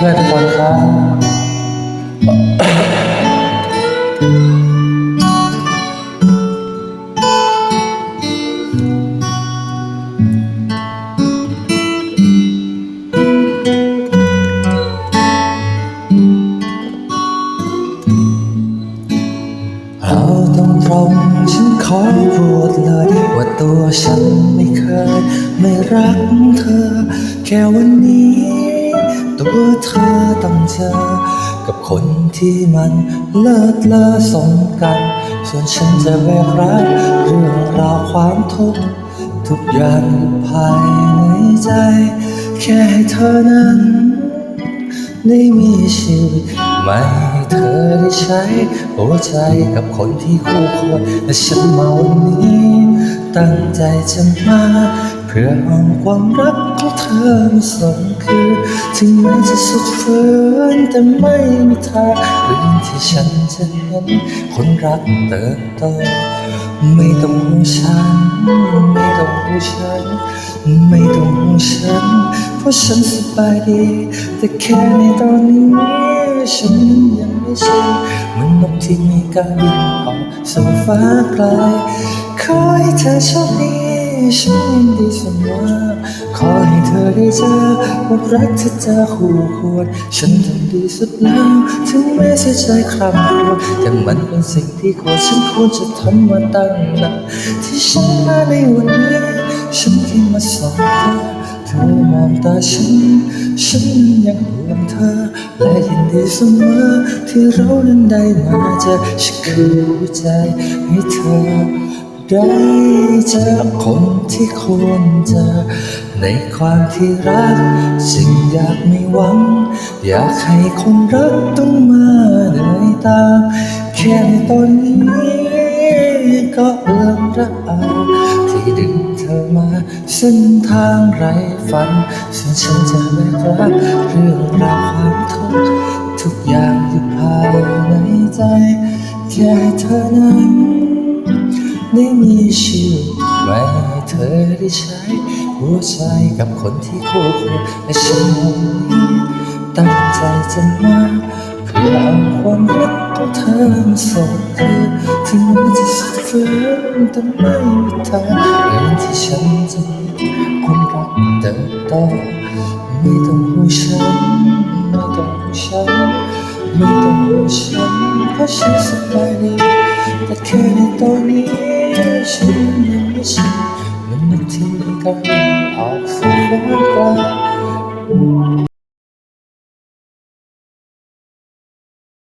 เพื่อนทุกคนครับเอาตรงตรงฉันขอพูดเลย ว่าตัวฉันไม่เคย ไม่รักเธอ แค่วันนี้ ตัวเธอต้องเจอ กับคนที่มันเลิศเลอสมกัน ส่วนฉันจะแบกรับเรื่องราวความทุกข์ทุกอย่างภายในใจ แค่ให้เธอนั้น ได้มีชีวิตไม่ให้เธอได้ใช้ หัวใจกับคนที่คู่ควรและฉันมาวันนี้ ตั้งใจจะมา เพื่อเอาความรักของเธอมาส่งคืนถึงแม้จะสุดฝืนแต่ไม่มีทางอื่นที่ฉันจะเห็นคนรักเติบโตไม่ต้องห่วงฉัน ไม่ต้องห่วงฉัน ไม่ต้องห่วงฉัน เพราะฉันสบายดี แต่แค่ในตอนนี้ฉันยังไม่ใชินเหมือนนกที่มีการบินออกสู่ฟ้าไกลขอให้เธอโชคดี ฉันยินดีเสมอขอให้เธอได้เจอว่ารักเธอจะคู่ควรฉันทำดีสุดแล้ว ถึงแม้เสียใจครำครวญแต่มันเป็นสิ่งที่ควรฉันควรจะทำมาตั้งนานที่ฉันมาในวันนี้ฉันแค่มาสองเธอเธอมองตาฉัน ฉันยังห่วงเธอ และยินดีเสมอที่เรานั้นได้มาเจอฉันคือหัวใจให้เธอ ได้เจอคนที่ควรเจอ ในความที่รักสิ่งอยากไม่หวัง อยากให้คนรักต้องมาเหนื่อยตามแค่ในตอนนี้ก็เอื้อมระอาที่ดึงเธอมาเส้นทางไร้ฝันส่วนฉันจะแบกรับเรื่องราวความทุกข์ทุกอย่างอยู่ภายในใจ แค่เธอนั้น ได้มีชีวิตไม่ให้เธอได้ใช้ หัวใจกับคนที่คู่ควรและฉันนี่ตั้งใจจะมาเพื่อเอาความรักของเธอมาส่งคืนถึงมันจะสุดฝืนแต่ไม่มีทางเรื่องที่ฉันจะมีความรักเติบโตไม่ต้องห่วงฉันไม่ต้องห่วงฉันไม่ต้องห่วงฉันเพราะฉันสบายดีแต่แค่ในตอนนี้ ฉันยังไม่ชินมันนึกถึงการออกสู่ฟ้ากล